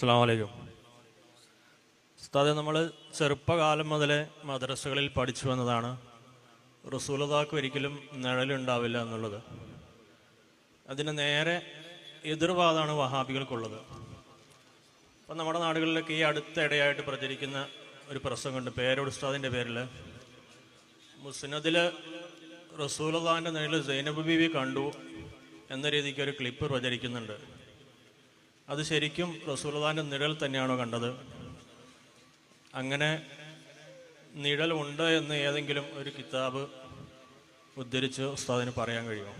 അസ്സാം വലൈക്കും ഉസ്താദെ നമ്മൾ ചെറുപ്പകാലം മുതലേ മദ്രസകളിൽ പഠിച്ചു വന്നതാണ്. റസൂലതാക്ക് ഒരിക്കലും നിഴലുണ്ടാവില്ല എന്നുള്ളത്. അതിന് നേരെ എതിർവാദമാണ് വഹാബികൾക്കുള്ളത്. അപ്പം നമ്മുടെ നാടുകളിലൊക്കെ ഈ അടുത്തിടെയായിട്ട് പ്രചരിക്കുന്ന ഒരു പ്രസംഗമുണ്ട്. പേരോട് ഉസ്താദിന്റെ പേരിൽ മുസ്നദിൽ റസൂലതാന്റെ നിഴൽ സൈനബ് ബീവി കണ്ടു എന്ന രീതിക്ക് ഒരു ക്ലിപ്പ് പ്രചരിക്കുന്നുണ്ട്. അത് ശരിക്കും റസൂൽദാന്റെ നിഴൽ തന്നെയാണോ കണ്ടത്? അങ്ങനെ നിഴൽ ഉണ്ട് എന്ന് ഏതെങ്കിലും ഒരു കിതാബ് ഉദ്ധരിച്ച് ഉസ്താദിന് പറയാൻ കഴിയുമോ?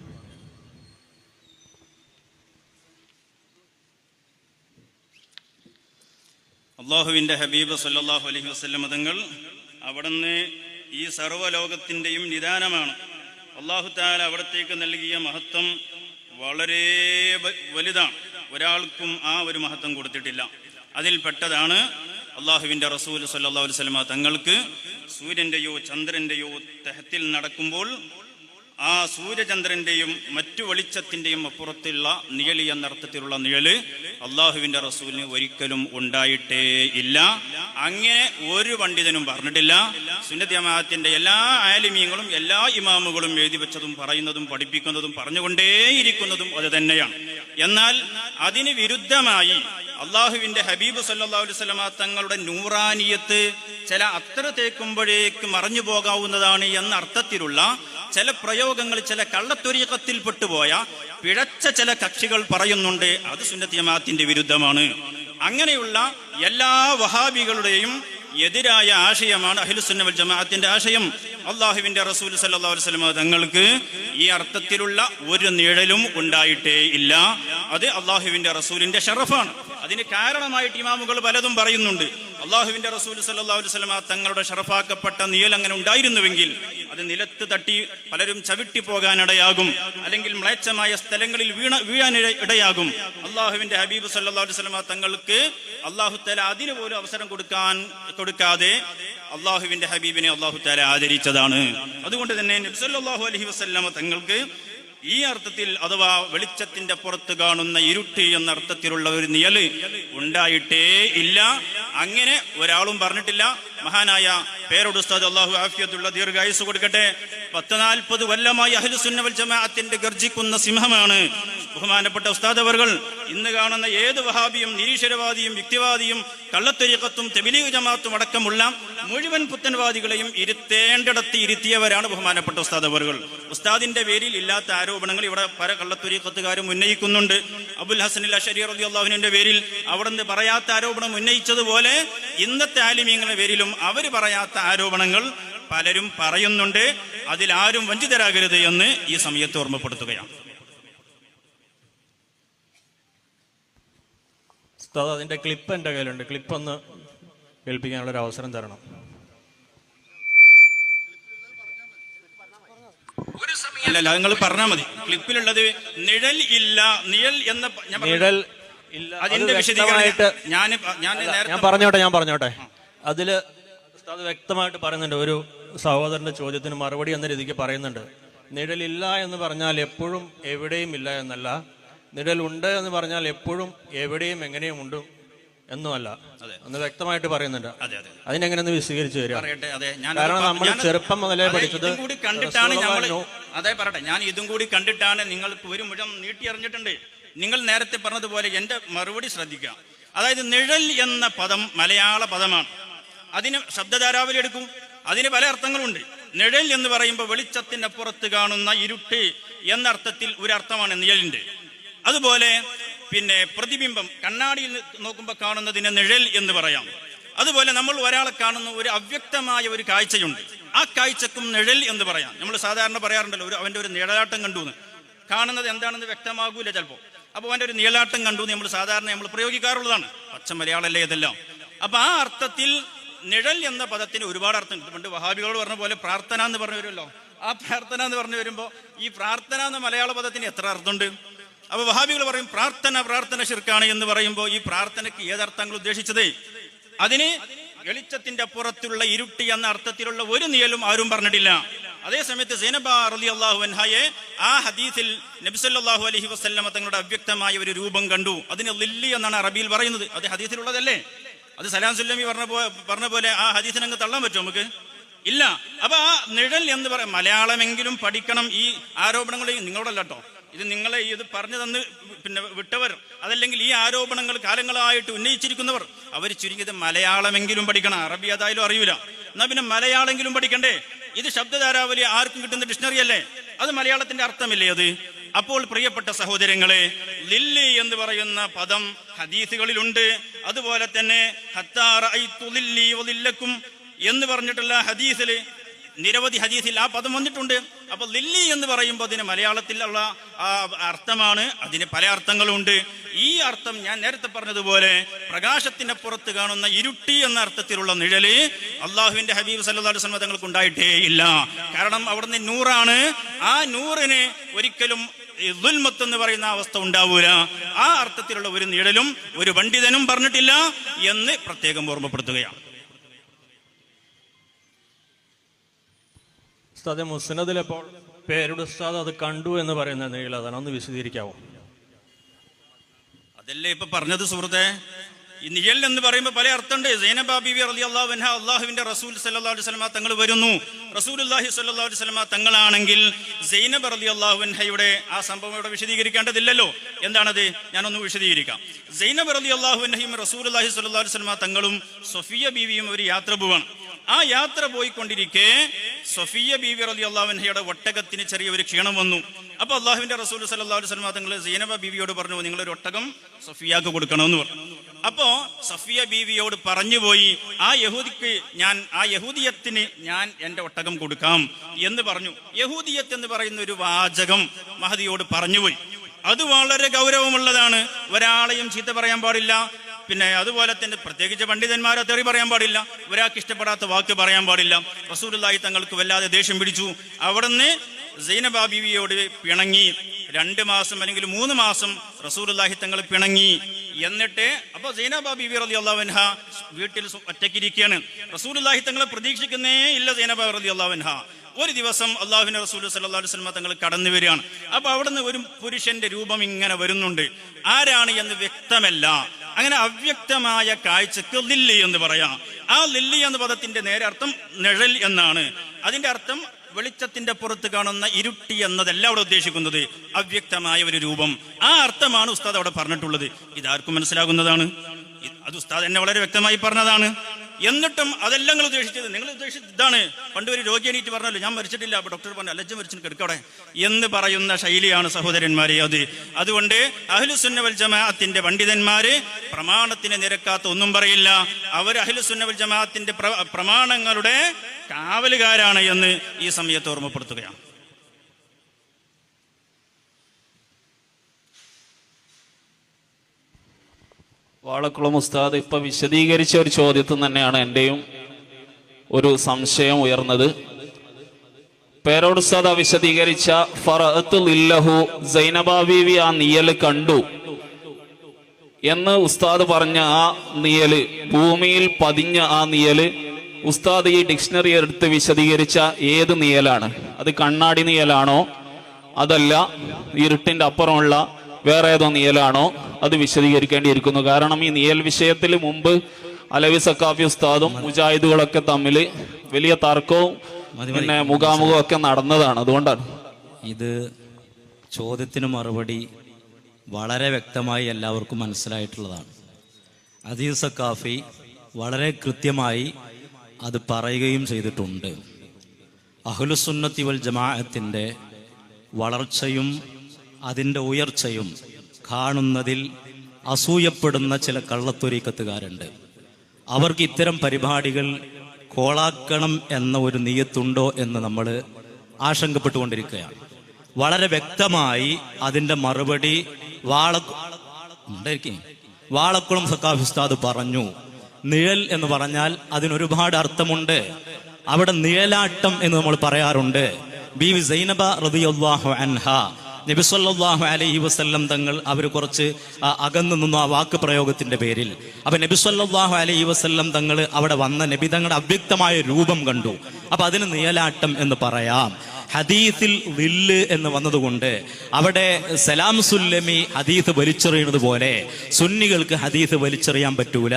അള്ളാഹുവിന്റെ ഹബീബ് സല്ലാഹു അലഹി വസല്ലം മതങ്ങൾ അവിടുന്ന് ഈ സർവലോകത്തിന്റെയും നിദാനമാണ്. അള്ളാഹു താല അവിടത്തേക്ക് നൽകിയ മഹത്വം വളരെ വലുതാണ്. ഒരാൾക്കും ആ ഒരു മഹത്വം കൊടുത്തിട്ടില്ല. അതിൽപ്പെട്ടതാണ് അള്ളാഹുവിന്റെ റസൂൽ സല്ലല്ലാഹു അലൈഹി വസല്ലമ തങ്ങൾക്ക് സൂര്യന്റെയോ ചന്ദ്രന്റെയോ തെഹത്തിൽ നടക്കുമ്പോൾ ആ സൂര്യചന്ദ്രന്റെയും മറ്റു വെളിച്ചത്തിന്റെയും അപ്പുറത്തുള്ള നിഴൽ എന്നർത്ഥത്തിലുള്ള നിഴൽ അള്ളാഹുവിന്റെ റസൂലിന് ഒരിക്കലും ഉണ്ടായിട്ടേ ഇല്ല. അങ്ങനെ ഒരു പണ്ഡിതനും പറഞ്ഞിട്ടില്ല. സുന്നത്തി എല്ലാ ആലിമീങ്ങളും എല്ലാ ഇമാമുകളും എഴുതി വെച്ചതും പറയുന്നതും പഠിപ്പിക്കുന്നതും പറഞ്ഞുകൊണ്ടേയിരിക്കുന്നതും അത് തന്നെയാണ്. എന്നാൽ അതിന് വിരുദ്ധമായി അള്ളാഹുവിന്റെ ഹബീബ് സല്ലല്ലാഹു അലൈഹി വസല്ലമ തങ്ങളുടെ നൂറാനിയത്ത് ചില അത്ര തേക്കുമ്പോഴേക്ക് മറഞ്ഞു പോകാവുന്നതാണ് എന്ന അർത്ഥത്തിലുള്ള ചില പ്രയോഗങ്ങൾ ചില കള്ളത്തൊരിയക്കത്തിൽ പെട്ടുപോയ പിഴച്ച ചില കക്ഷികൾ പറയുന്നുണ്ട്. അത് സുന്നത്തിയമാത്തിന്റെ വിരുദ്ധമാണ്. അങ്ങനെയുള്ള എല്ലാ വഹാബികളുടെയും എതിരായ ആശയമാണ് അഹിലുസുന്നവൽ ജമാഅത്തിന്റെ ആശയം. അള്ളാഹുവിന്റെ റസൂൽ സല്ലല്ലാഹു അലൈഹി വസല്ലമ തങ്ങൾക്ക് ഈ അർത്ഥത്തിലുള്ള ഒരു നിഴലും ഉണ്ടായിട്ടേ ഇല്ല. അത് അള്ളാഹുവിന്റെ റസൂലിന്റെ ഷറഫാണ്. അതിന് കാരണമായിട്ട് ഇമാമുകൾ പലതും പറയുന്നുണ്ട്. അള്ളാഹുവിന്റെ റസൂൽ സല്ലല്ലാഹു അലൈഹി വസല്ലമ തങ്ങളുടെ ഷറഫാക്കപ്പെട്ട നീൽ അങ്ങനെ ഉണ്ടായിരുന്നുവെങ്കിൽ അത് നിലത്ത് തട്ടി പലരും ചവിട്ടി പോകാനിടയാകും അല്ലെങ്കിൽ മ്ലേച്ഛമായ സ്ഥലങ്ങളിൽ വീണ വീഴാൻ ഇടയാകും. അള്ളാഹുവിന്റെ ഹബീബ് സല്ലല്ലാഹു അലൈഹി വസല്ലമ തങ്ങൾക്ക് അള്ളാഹു തല അതിന് പോലും അവസരം കൊടുക്കാൻ കൊടുക്കാതെ അള്ളാഹുവിന്റെ ഹബീബിനെ അള്ളാഹു തല ആദരിച്ചതാണ്. അതുകൊണ്ട് തന്നെ നബി സല്ലല്ലാഹു അലൈഹി വസല്ലമ തങ്ങൾക്ക് ഈ അർത്ഥത്തിൽ അഥവാ വെളിച്ചത്തിന്റെ പുറത്ത് കാണുന്ന ഇരുട്ട് എന്ന അർത്ഥത്തിലുള്ള ഒരു നിയൽ ഉണ്ടായിട്ടേ ഇല്ല. അങ്ങനെ ഒരാളും പറഞ്ഞിട്ടില്ല. മഹാനായ പേരോട് ഉസ്താദ് അള്ളാഹു ആഫിയത്തുള്ള ദീർഘായുസ് കൊടുക്കട്ടെ. പത്ത് നാൽപ്പത് കൊല്ലമായി അഹ്ലുസുന്നവൽ ജമാഅത്തിന്റെ ഗർജിക്കുന്ന സിംഹമാണ്. ബഹുമാനപ്പെട്ട ഉസ്താദ് ഇന്ന് കാണുന്ന ഏത് വഹാബിയും നിരീശ്വരവാദിയും യുക്തിവാദിയും കള്ളത്തൊരുക്കത്തും തെബിലീഗ് ജമാത്തും അടക്കമുള്ള മുഴുവൻ പുത്തൻവാദികളെയും ഇരുത്തേണ്ടിടത്ത് ഇരുത്തിയവരാണ് ബഹുമാനപ്പെട്ട ഉസ്താദ് ഉസ്താദിന്റെ പേരിൽ ഇല്ലാത്ത ആരോപണങ്ങൾ ഇവിടെ പല കള്ളത്തൊരുക്കത്തുകാരും ഉന്നയിക്കുന്നുണ്ട്. അബുൽ ഹസൻ അഷരി റബി അള്ളാഹുവിന്റെ പേരിൽ അവിടെ നിന്ന് പറയാത്ത ആരോപണം ഉന്നയിച്ചതുപോലെ ഇന്നത്തെ ആലിമീങ്ങളുടെ പേരിലും അവർ പറയാത്ത ആരോപണങ്ങൾ പലരും പറയുന്നുണ്ട്. അതിലാരും വഞ്ചിതരാകരുത് എന്ന് ഈ സമയത്ത് ഓർമ്മപ്പെടുത്തുകയാണ്. ഉസ്താദ് അതിന്റെ ക്ലിപ്പ് എന്റെ കയ്യിലുണ്ട്. ക്ലിപ്പ് ഒന്ന് കേൾപ്പിക്കാനുള്ള ഒരു അവസരം തരണം. അല്ലല്ല നിങ്ങൾ പറഞ്ഞാൽ മതി. ക്ലിപ്പിലുള്ളത് നിഴൽ ഇല്ല നിഴൽ എന്ന നിഴൽ ഇല്ല. അതിന്റെ വിശദീകരണമായിട്ട് ഞാൻ ഞാൻ ഞാൻ പറഞ്ഞോട്ടെ ഞാൻ പറഞ്ഞോട്ടെ. അതിൽ ഉസ്താദ് വ്യക്തമായിട്ട് പറയുന്നുണ്ട്. ഒരു സഹോദരന്റെ ചോദ്യത്തിന് മറുപടി എന്ന രീതിക്ക് പറയുന്നുണ്ട്. നിഴലില്ല എന്ന് പറഞ്ഞാൽ എപ്പോഴും എവിടെയും ഇല്ല എന്നല്ല. നിഴലുണ്ട് എന്ന് പറഞ്ഞാൽ എപ്പോഴും എവിടെയും എങ്ങനെയും ഉണ്ട് എന്നുമല്ല. ഒന്ന് വ്യക്തമായിട്ട് പറയുന്നുണ്ട്. അതെ അതെ അതിനെങ്ങനെ ഒന്ന് വിശദീകരിച്ചു തരിക പറയട്ടെ അതെ. ഞാൻ കാരണം നമ്മൾ ചെറുപ്പം മുതലേ പഠിച്ചത് കൂടി കണ്ടിട്ടാണ് അതെ പറയട്ടെ. ഞാൻ ഇതും കൂടി കണ്ടിട്ടാണ് നിങ്ങൾക്ക് ഒരു മുഴം നീട്ടി അറിഞ്ഞിട്ടുണ്ട് നിങ്ങൾ നേരത്തെ പറഞ്ഞതുപോലെ എന്റെ മറുപടി ശ്രദ്ധിക്കുക അതായത് നിഴൽ എന്ന പദം മലയാള പദമാണ്. അതിന് ശബ്ദധാരാവലി എടുക്കും. അതിന് പല അർത്ഥങ്ങളുണ്ട്. നിഴൽ എന്ന് പറയുമ്പോൾ വെളിച്ചത്തിന്റെ പുറത്ത് കാണുന്ന ഇരുട്ട് എന്ന അർത്ഥത്തിൽ ഒരു അർത്ഥമാണ് നിഴലിന്റെ അതുപോലെ പിന്നെ പ്രതിബിംബം കണ്ണാടിയിൽ നോക്കുമ്പോൾ കാണുന്നതിന് നിഴൽ എന്ന് പറയാം. അതുപോലെ നമ്മൾ ഒരാളെ കാണുന്ന ഒരു അവ്യക്തമായ ഒരു കാഴ്ചയുണ്ട്. ആ കാഴ്ചക്കും നിഴൽ എന്ന് പറയാം. നമ്മൾ സാധാരണ പറയാറുണ്ടല്ലോ ഒരു അവന്റെ ഒരു നിഴലാട്ടം കണ്ടു എന്ന് കാണുന്നത് എന്താണെന്ന് വ്യക്തമാകൂല ചിലപ്പോൾ അപ്പോൾ അവന്റെ ഒരു നീളാട്ടം കണ്ടു നമ്മൾ സാധാരണ നമ്മൾ പ്രയോഗിക്കാറുള്ളതാണ്. പച്ച മലയാളല്ലേ ഇതെല്ലാം. അപ്പൊ ആ അർത്ഥത്തിൽ നിഴൽ എന്ന പദത്തിന് ഒരുപാട് അർത്ഥം പണ്ട് വഹാബികളോട് പറഞ്ഞ പോലെ പ്രാർത്ഥന എന്ന് പറഞ്ഞു വരുമല്ലോ. ആ പ്രാർത്ഥന എന്ന് പറഞ്ഞു വരുമ്പോൾ ഈ പ്രാർത്ഥന എന്ന മലയാള പദത്തിന് എത്ര അർത്ഥമുണ്ട്? അപ്പൊ വഹാബികൾ പറയും പ്രാർത്ഥന പ്രാർത്ഥന ശിർക്കാണ് എന്ന് പറയുമ്പോൾ ഈ പ്രാർത്ഥനയ്ക്ക് ഏതർത്ഥങ്ങൾ ഉദ്ദേശിച്ചത്? അതിന് വെളിച്ചത്തിന്റെ പുറത്തുള്ള ഇരുട്ടി എന്ന അർത്ഥത്തിലുള്ള ഒരു നിയലും ആരും പറഞ്ഞിട്ടില്ല. അതേസമയത്ത് സൈനബ ആ ഹദീസിൽ നബിസല്ലാഹു അലഹി വസ്ല്ലമ തങ്ങളുടെ അവ്യക്തമായ ഒരു രൂപം കണ്ടു. അതിന് ലില്ലി എന്നാണ് അറബിയിൽ പറയുന്നത്. അത് ഹദീസിലുള്ളതല്ലേ? അത് സലാം സുല്ലമി പറഞ്ഞ പോലെ പറഞ്ഞ പോലെ ആ ഹദീസിന് അങ്ങ് തള്ളാൻ പറ്റുമോ നമുക്ക്? ഇല്ല. അപ്പൊ ആ നിഴൽ എന്ന് പറയാം മലയാളമെങ്കിലും പഠിക്കണം ഈ ആരോപണങ്ങൾ നിങ്ങളോടല്ല ഇത് നിങ്ങളെ ഇത് പറഞ്ഞു തന്ന് പിന്നെ വിട്ടവർ അതല്ലെങ്കിൽ ഈ ആരോപണങ്ങൾ കാലങ്ങളായിട്ട് ഉന്നയിച്ചിരിക്കുന്നവർ അവർ ചുരുങ്ങിയത് മലയാളമെങ്കിലും പഠിക്കണം അറബി അതായാലും അറിയൂല. എന്നാ പിന്നെ മലയാളമെങ്കിലും പഠിക്കണ്ടേ? ഇത് ശബ്ദധാരാവലി ആർക്കും കിട്ടുന്ന ഡിക്ഷണറി അല്ലേ? അത് മലയാളത്തിന്റെ അർത്ഥമില്ലേ അത്? അപ്പോൾ പ്രിയപ്പെട്ട സഹോദരങ്ങളെ ലില്ലി എന്ന് പറയുന്ന പദം ഹദീസുകളിലുണ്ട്. അതുപോലെ തന്നെ എന്ന് പറഞ്ഞിട്ടുള്ള ഹദീസിൽ നിരവധി ഹദീസിൽ ആ പദം വന്നിട്ടുണ്ട്. അപ്പൊ ലില്ലി എന്ന് പറയുമ്പോൾ അതിന് മലയാളത്തിലുള്ള ആ അർത്ഥമാണ്. അതിന് പല അർത്ഥങ്ങളുണ്ട്. ഈ അർത്ഥം ഞാൻ നേരത്തെ പറഞ്ഞതുപോലെ പ്രകാശത്തിന്റെ പുറത്ത് കാണുന്ന ഇരുട്ടി എന്ന അർത്ഥത്തിലുള്ള നിഴൽ അള്ളാഹുവിന്റെ ഹബീബ് വസല്ലം തങ്ങൾക്ക് ഉണ്ടായിട്ടേ ഇല്ല. കാരണം അവിടുന്ന് നൂറാണ്. ആ നൂറിന് ഒരിക്കലും ദുൽമത്ത് എന്ന് പറയുന്ന അവസ്ഥ ഉണ്ടാവൂല. ആ അർത്ഥത്തിലുള്ള ഒരു നിഴലും ഒരു പണ്ഡിതനും പറഞ്ഞിട്ടില്ല എന്ന് പ്രത്യേകം ഓർമ്മപ്പെടുത്തുകയാണ്. ഉസ്താദെ മുസ്നദിലെപ്പോൾ പേരുടെ ഉസ്താദ് അത് കണ്ടു എന്ന് പറയുന്ന നീളം അതാണ്. ഒന്ന് വിശദീകരിക്കാവോ? അതല്ലേ ഇപ്പൊ പറഞ്ഞത് സുഹൃത്തെ? ഈ നിഴൽ എന്ന് പറയുമ്പോൾ പല അർത്ഥമുണ്ട്. സൈനബ ബിബി അലി അള്ളാഹു അൻഹ അള്ളാഹുവിന്റെ റസൂൽ സല്ലല്ലാഹു അലൈഹി വസല്ലമ തങ്ങൾ വരുന്നു. റസൂലുള്ളാഹി സ്വല്ലല്ലാഹു അലൈഹി സ്വലമ തങ്ങളാണെങ്കിൽ സൈനബ അലി അള്ളാഹു അൻഹയുടെ ആ സംഭവം ഇവിടെ വിശദീകരിക്കേണ്ടതില്ലല്ലോ. എന്താണത്? ഞാനൊന്ന് വിശദീകരിക്കാം. സൈനബ അലി അള്ളാഹു അൻഹയും റസൂലുള്ളാഹി സല്ലാ അലൈഹി വസല്ലമ തങ്ങളും സൊഫിയ ബീവിയും ഒരു യാത്ര പോവാണ്. ആ യാത്ര പോയിക്കൊണ്ടിരിക്കെ സൊഫിയ ബീവി റലി അള്ളാഹുൻഹയുടെ ഒട്ടകത്തിന് ചെറിയൊരു ക്ഷീണം വന്നു. അപ്പൊ അള്ളാഹുവിന്റെ റസൂൽ അലൈഹി വസല്ലം തങ്ങൾ സീനബ ബീവിയോട് പറഞ്ഞു നിങ്ങളൊരു ഒട്ടകം സൊഫിയാക്ക് കൊടുക്കണമെന്ന് പറഞ്ഞു. അപ്പോ സഫിയ ബീവിയോട് പറഞ്ഞുപോയി ആ യഹൂദിക്ക് ഞാൻ ആ യഹൂദിയത്തിന് ഞാൻ എന്റെ ഒട്ടകം കൊടുക്കാം എന്ന് പറഞ്ഞു. യഹൂദിയത്ത് എന്ന് പറയുന്ന ഒരു വാചകം മഹദിയോട് പറഞ്ഞുപോയി അത് വളരെ ഗൗരവമുള്ളതാണ്. ഒരാളെയും ചീത്ത പറയാൻ പാടില്ല. പിന്നെ അതുപോലെ തന്നെ പ്രത്യേകിച്ച് പണ്ഡിതന്മാരെ തെറി പറയാൻ പാടില്ല. ഒരാൾക്ക് ഇഷ്ടപ്പെടാത്ത വാക്ക് പറയാൻ പാടില്ല. റസൂലുള്ളാഹി തങ്ങൾക്ക് വല്ലാതെ ദേഷ്യം പിടിച്ചു. അവിടുന്ന് സൈനബ ബീവിയോട് പിണങ്ങി. രണ്ട് മാസം അല്ലെങ്കിൽ മൂന്ന് മാസം റസൂലുള്ളാഹി തങ്ങൾ പിണങ്ങി. എന്നിട്ട് അപ്പൊ സൈനബ ബീവി റലി അള്ളാഹുൻഹ വീട്ടിൽ ഒറ്റയ്ക്കിരിക്കുകയാണ്. റസൂലുള്ളാഹി തങ്ങളെ പ്രതീക്ഷിക്കുന്നേ ഇല്ല സൈനബ റതി അള്ളാവൻഹ ഒരു ദിവസം അള്ളാഹുവിന്റെ റസൂൽ അലൈഹി വസല്ലം തങ്ങൾ കടന്നു വരികയാണ്. അപ്പൊ അവിടുന്ന് ഒരു പുരുഷന്റെ രൂപം ഇങ്ങനെ വരുന്നുണ്ട്. ആരാണ് എന്ന് വ്യക്തമല്ല. അങ്ങനെ അവ്യക്തമായ കാഴ്ചക്ക് ലില്ലി എന്ന് പറയാം. ആ ലില്ലി എന്ന പദത്തിന്റെ നേരെ അർത്ഥം നിഴൽ എന്നാണ്. അതിന്റെ അർത്ഥം വെളിച്ചത്തിന്റെ പുറത്ത് കാണുന്ന ഇരുട്ടി എന്നതല്ല അവിടെ ഉദ്ദേശിക്കുന്നത്. അവ്യക്തമായ ഒരു രൂപം. ആ അർത്ഥമാണ് ഉസ്താദ് അവിടെ പറഞ്ഞിട്ടുള്ളത്. ഇതാർക്കും മനസ്സിലാകുന്നതാണ്. അത് ഉസ്താദ് എന്നെ വളരെ വ്യക്തമായി പറഞ്ഞതാണ്. എന്നിട്ടും അതെല്ലാം നിങ്ങൾ ഉദ്ദേശിച്ചത്. നിങ്ങൾ ഉദ്ദേശിച്ചത് ഇതാണ്. പണ്ട് ഒരു രോഗി എനിക്ക് പറഞ്ഞല്ലോ ഞാൻ മരിച്ചിട്ടില്ല. അപ്പൊ ഡോക്ടർ പറഞ്ഞു അലജ്ജ മരിച്ചിട്ട് കിടക്കവിടെ. എന്ന് പറയുന്ന ശൈലിയാണ് സഹോദരന്മാരെ അത്. അതുകൊണ്ട് അഹ്ലുസുന്നവൽ ജമാഅത്തിന്റെ പണ്ഡിതന്മാര് പ്രമാണത്തിന് നിരക്കാത്ത ഒന്നും പറയില്ല. അവർ അഹ്ലുസുന്നവൽ ജമാഅത്തിന്റെ പ്രമാണങ്ങളുടെ കാവലുകാരാണ് എന്ന് ഈ സമയത്ത് ഓർമ്മപ്പെടുത്തുകയാണ്. വാളക്കുളം ഉസ്താദ് ഇപ്പൊ വിശദീകരിച്ച ഒരു ചോദ്യത്തിൽ തന്നെയാണ് എന്റെയും ഒരു സംശയം ഉയർന്നത്. പേരോട് ഉസ്താദ് വിശദീകരിച്ച ഫറഅത്ത് ലില്ലഹു സൈനബ ആ നിയൽ കണ്ടു. എന്ന് ഉസ്താദ് പറഞ്ഞ ആ നിയൽ ഭൂമിയിൽ പതിഞ്ഞ ആ നിയൽ ഉസ്താദ് ഈ ഡിക്ഷണറി എടുത്ത് വിശദീകരിച്ച ഏത് നിയലാണ്? അത് കണ്ണാടി നിയലാണോ? അതല്ല ഇരുട്ടിന്റെ അപ്പുറമുള്ള വേറെ ഏതോ നിയലാണോ? അത് വിശദീകരിക്കേണ്ടിയിരിക്കുന്നു. കാരണം ഈ നിയൽ വിഷയത്തിൽ മുമ്പ് അലവി സക്കാഫി ഉസ്താദും മുജാഹിദുകളൊക്കെ തമ്മിൽ വലിയ തർക്കവും പിന്നെ മുഖാമുഖവും ഒക്കെ നടന്നതാണ്. അതുകൊണ്ടാണ്. ഇത് ചോദ്യത്തിന് മറുപടി വളരെ വ്യക്തമായി എല്ലാവർക്കും മനസ്സിലായിട്ടുള്ളതാണ്. അദീസ് സക്കാഫി വളരെ കൃത്യമായി അത് പറയുകയും ചെയ്തിട്ടുണ്ട്. അഹ്ലുസുന്നത്തി വൽ ജമാഅത്തിന്റെ വളർച്ചയും അതിന്റെ ഉയർച്ചയും കാണുന്നതിൽ അസൂയപ്പെടുന്ന ചില കള്ളത്തൊരീക്കത്തുകാരുണ്ട്. അവർക്ക് ഇത്തരം പരിപാടികൾ കോളാക്കണം എന്ന ഒരു നീയത്തുണ്ടോ എന്ന് നമ്മൾ ആശങ്കപ്പെട്ടുകൊണ്ടിരിക്കുകയാണ്. വളരെ വ്യക്തമായി അതിന്റെ മറുപടി വാള വാളക്കുളം സക്കാഫ് ഉസ്താദ് പറഞ്ഞു നിഴൽ എന്ന് പറഞ്ഞാൽ അതിനൊരുപാട് അർത്ഥമുണ്ട്. അവിടെ നിഴലാട്ടം എന്ന് നമ്മൾ പറയാറുണ്ട്. ബി വി സൈനബ റളിയല്ലാഹു അൻഹ നബിസ്വല്ലാഹു അലൈഹി വസ്ല്ലം തങ്ങൾ അവർ കുറച്ച് അകന്നു നിന്നു ആ വാക്ക് പ്രയോഗത്തിന്റെ പേരിൽ. അപ്പൊ നബിസ്വല്ലാഹു അലൈഹി വസ്ല്ലം തങ്ങൾ അവിടെ വന്ന നബി തങ്ങളുടെ അവ്യക്തമായ രൂപം കണ്ടു. അപ്പൊ അതിന് നിയലാട്ടം എന്ന് പറയാം. ഹദീസിൽ വില്ല് എന്ന് വന്നതുകൊണ്ട് അവിടെ സലാം സുല്ലമി ഹദീസ് വലിച്ചെറിയുന്നത് പോലെ സുന്നികൾക്ക് ഹദീസ് വലിച്ചെറിയാൻ പറ്റൂല.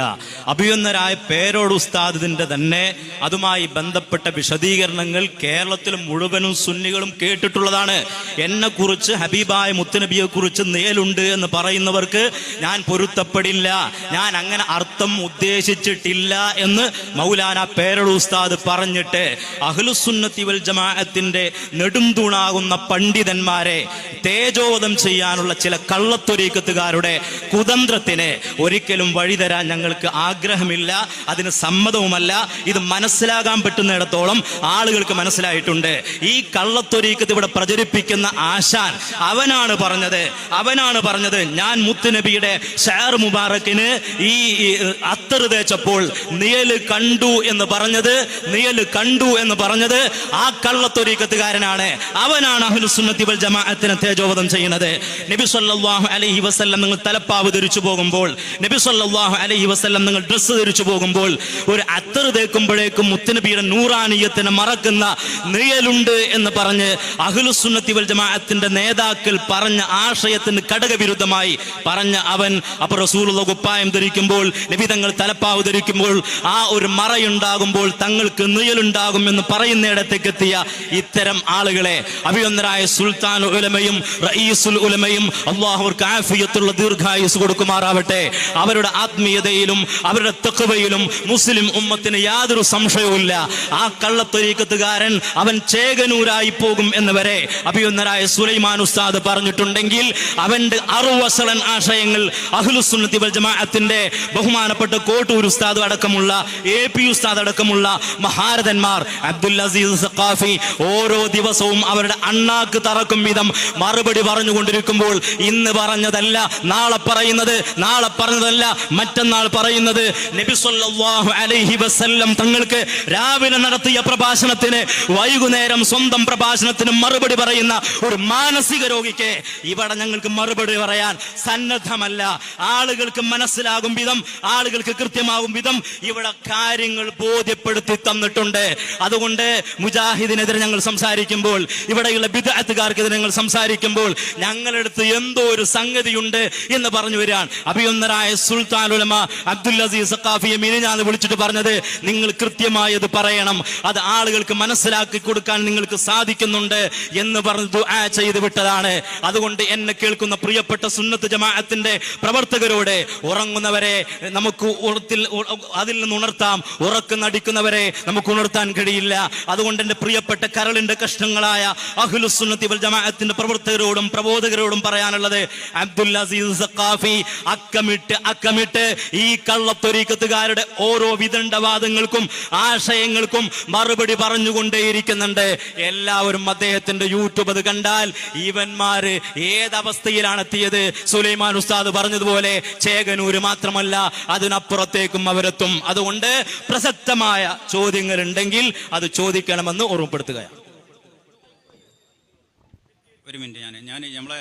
അഭിയുന്നരായ പേരോട് ഉസ്താദിന്റെ തന്നെ അതുമായി ബന്ധപ്പെട്ട വിശദീകരണങ്ങൾ കേരളത്തിൽ മുഴുവനും സുന്നികളും കേട്ടിട്ടുള്ളതാണ്. എന്നെ കുറിച്ച് ഹബീബായ മുത്തനബിയെ കുറിച്ച് നേലുണ്ട് എന്ന് പറയുന്നവർക്ക് ഞാൻ പൊരുത്തപ്പെടില്ല. ഞാൻ അങ്ങനെ അർത്ഥം ഉദ്ദേശിച്ചിട്ടില്ല എന്ന് മൗലാന പേരോട് ഉസ്താദ് പറഞ്ഞിട്ട് അഹ്ലുസുന്നത്തി വൽ ജമാഅത്തിന്റെ നെടുംതൂണാകുന്ന പണ്ഡിതന്മാരെ തേജോവധം ചെയ്യാനുള്ള ചില കള്ളത്തൊരീക്കത്തുകാരുടെ കുതന്ത്രത്തിന് ഒരിക്കലും വഴിതരാൻ ഞങ്ങൾക്ക് ആഗ്രഹമില്ല. അതിന് സമ്മതവുമല്ല. ഇത് മനസ്സിലാകാൻ പറ്റുന്നിടത്തോളം ആളുകൾക്ക് മനസ്സിലായിട്ടുണ്ട്. ഈ കള്ളത്തൊരീക്കത്ത് ഇവിടെ പ്രചരിപ്പിക്കുന്ന ആശാൻ അവനാണ് പറഞ്ഞത്. അവനാണ് പറഞ്ഞത് ഞാൻ മുത്തുനബിയുടെ ഷാർ മുബാറക്കിന് ഈ അത്തറ് തേച്ചപ്പോൾ നിയൽ കണ്ടു എന്ന് പറഞ്ഞത് നിയൽ കണ്ടു എന്ന് പറഞ്ഞത് ആ കള്ളത്തൊരീക്കത്തുകാരനാണ് അവനാണ് അഹ്ലുസുന്നത്തി വൽ ജമാഅത്തിനെ തേജോവധം ചെയ്യുന്നത്. നബി സല്ലല്ലാഹു അലൈഹി വസല്ലം നിങ്ങൾ തലപ്പാവ് ധരിച്ചു പോകുമ്പോൾ നബി സല്ലല്ലാഹു അലൈഹി വസല്ലം നിങ്ങൾ ഡ്രസ്സ് ധരിച്ചു പോകുമ്പോൾ ഒരു അത്തറ് തേക്കുമ്പോഴേക്കും മുത്തനബിയുടെ നൂറാനീയത്തിനെ മറക്കുന്ന നിഴലുണ്ട് എന്ന് പറഞ്ഞ് അഹ്ലുസുന്നത്തി വൽ ജമാഅത്തിന്റെ നേതാക്കൾ പറഞ്ഞ ആശയത്തിന് ഘടകവിരുദ്ധമായി പറഞ്ഞ അവൻ അപ്പൊ റസൂലുള്ള കുപ്പായം ധരിക്കുമ്പോൾ നബി തങ്ങൾ തലപ്പാവ് ധരിക്കുമ്പോൾ ആ ഒരു മറയുണ്ടാകുമ്പോൾ തങ്ങൾക്ക് നിഴലുണ്ടാകും എന്ന് പറയുന്നിടത്തേക്ക് എത്തിയ ഇത്തരം ആളുകളെ അഭിയന്തരായ സുൽത്താൻ ഉലമയും റയീസുൽ ഉലമയും അള്ളാഹുർക്ക് ആഫിയത്തുള്ള ദീർഘായുസ് കൊടുക്കുമാറാവട്ടെ. അവരുടെ ആത്മീയതയിലും അവരുടെ തെക്കുവയിലും മുസ്ലിം ഉമ്മത്തിന് യാതൊരു സംശയവുമില്ല. ആ കള്ളത്തൊരീക്കത്തുകാരൻ അവൻ ചേകനൂരായി പോകും എന്നുവരെ വരെ സുലൈമാൻ ഉസ്താദ് പറഞ്ഞിട്ടുണ്ടെങ്കിൽ അവന്റെ അറുവസളൻ ആശയങ്ങൾ അഹ്ലുസുന്നത്തി വൽ ജമാഅത്തിന്റെ ബഹുമാനപ്പെട്ട കോട്ടൂർ ഉസ്താദ് അടക്കമുള്ള എ പി ഉസ്താദ് അടക്കമുള്ള മഹാരഥന്മാർ അബ്ദുൽ അസീസ് സഖാഫി ഓരോ ദിവസവും അവരുടെ അണ്ണാക്ക് തറക്കും വിധം മറുപടി പറഞ്ഞുകൊണ്ടിരിക്കുമ്പോൾ ഇന്ന് പറഞ്ഞതല്ല നാളെ പറയുന്നത് നാളെ പറഞ്ഞതല്ല മറ്റന്നാൾ പറയുന്നത്. അലൈഹി വസല്ലം തങ്ങൾക്ക് രാവിലെ നടത്തിയ പ്രഭാഷണത്തിന് വൈകുന്നേരം സ്വന്തം പ്രഭാഷണത്തിന് മറുപടി പറയുന്ന ഒരു മാനസിക രോഗിക്ക് ഇവിടെ ഞങ്ങൾക്ക് മറുപടി പറയാൻ സന്നദ്ധമല്ല. ആളുകൾക്ക് മനസ്സിലാകും വിധം ആളുകൾക്ക് കൃത്യമാകും വിധം ഇവിടെ കാര്യങ്ങൾ ബോധ്യപ്പെടുത്തി തന്നിട്ടുണ്ട്. അതുകൊണ്ട് മുജാഹിദിനെതിരെ ഞങ്ങൾ സംസാരിക്കുമ്പോൾ ഇവിടെയുള്ള ബിദഅത്തുകാർക്കെതിരെ നിങ്ങൾ സംസാരിക്കുമ്പോൾ ഞങ്ങളുടെ അടുത്ത് എന്തോ ഒരു സംഗതിയുണ്ട് എന്ന് പറഞ്ഞു വരികയാണ്. അഭിയന്തരായ സുൽത്താൻ ഉലമ അബ്ദുൽ അസീസ് സഖാഫിയെ മിനിഞ്ഞാന്ന് വിളിച്ചിട്ട് പറഞ്ഞത് നിങ്ങൾ കൃത്യമായി അത് പറയണം. അത് ആളുകൾക്ക് മനസ്സിലാക്കി കൊടുക്കാൻ നിങ്ങൾക്ക് സാധിക്കുന്നുണ്ട് എന്ന് പറഞ്ഞ് ദുആ ചെയ്ത് വിട്ടതാണ്. അതുകൊണ്ട് എന്നെ കേൾക്കുന്ന പ്രിയപ്പെട്ട സുന്നത്ത് ജമാഅത്തിന്റെ പ്രവർത്തകരോട് ഉറങ്ങുന്നവരെ നമുക്ക് ഉറത്തിൽ അതിൽ നിന്ന് ഉണർത്താം. ഉറക്കം നടിക്കുന്നവരെ നമുക്ക് ഉണർത്താൻ കഴിയില്ല. അതുകൊണ്ട് എന്റെ പ്രിയപ്പെട്ട കരളിന്റെ കഷ്ണങ്ങളായ അഹ്ലുസുന്നത്തി വൽ ജമാഅത്തിന്റെ പ്രവർത്തകരോടും പ്രബോധകരോടും പറയാനുള്ളത് അബ്ദുൽ അസീസ് സഖാഫി അക്കമിട്ട് അക്കമിട്ട് ഈ കള്ളത്തൊരീക്കത്തുകാരുടെ ഓരോ വിദണ്ഡവാദങ്ങൾക്കും ആശയങ്ങൾക്കും മറുപടി പറഞ്ഞുകൊണ്ടേയിരിക്കുന്നുണ്ട്. എല്ലാവരും അദ്ദേഹത്തിന്റെ യൂട്യൂബ് അത് കണ്ടാൽ ഇവന്മാര് ഏതവസ്ഥയിലാണ് എത്തിയത് സുലൈമാൻ ഉസ്താദ് പറഞ്ഞതുപോലെ ചേകനൂര് മാത്രമല്ല അതിനപ്പുറത്തേക്കും അവരെത്തും. അതുകൊണ്ട് പ്രസക്തമായ ചോദ്യങ്ങൾ ഉണ്ടെങ്കിൽ അത് ചോദിക്കണമെന്ന് ഓർമ്മപ്പെടുത്തുകയാണ്. ഒരു മിനിറ്റ് ഞാൻ ഞാൻ നമ്മളെ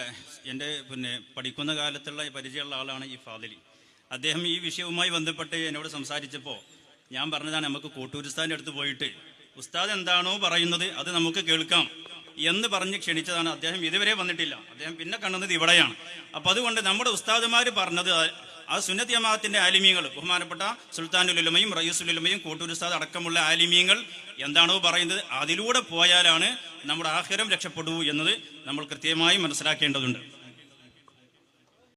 എന്റെ പിന്നെ പഠിക്കുന്ന കാലത്തുള്ള പരിചയമുള്ള ആളാണ് ഈ ഫാദിലി. അദ്ദേഹം ഈ വിഷയവുമായി ബന്ധപ്പെട്ട് എന്നോട് സംസാരിച്ചപ്പോൾ ഞാൻ പറഞ്ഞതാണ് നമുക്ക് കോട്ടൂരിസ്ഥാന്റെ അടുത്ത് പോയിട്ട് ഉസ്താദ് എന്താണോ പറയുന്നത് അത് നമുക്ക് കേൾക്കാം എന്ന് പറഞ്ഞ് ക്ഷണിച്ചതാണ്. അദ്ദേഹം ഇതുവരെ വന്നിട്ടില്ല. അദ്ദേഹം പിന്നെ കാണുന്നത് ഇവിടെയാണ്. അപ്പം അതുകൊണ്ട് നമ്മുടെ ഉസ്താദുമാർ പറഞ്ഞത് ആ സുന്നത്ത് ജമാഅത്തിന്റെ ആലിമീങ്ങൾ ബഹുമാനപ്പെട്ട സുൽത്താനുലുലമയും റയീസുലുലമയും കോട്ടൂർ ഉസ്താദ് അടക്കമുള്ള ആലിമീങ്ങൾ എന്താണോ പറയുന്നത് അതിലൂടെ പോയാലാണ് നമ്മുടെ ആഹാരം രക്ഷപ്പെടൂ എന്നത് നമ്മൾ കൃത്യമായി മനസ്സിലാക്കേണ്ടതുണ്ട്.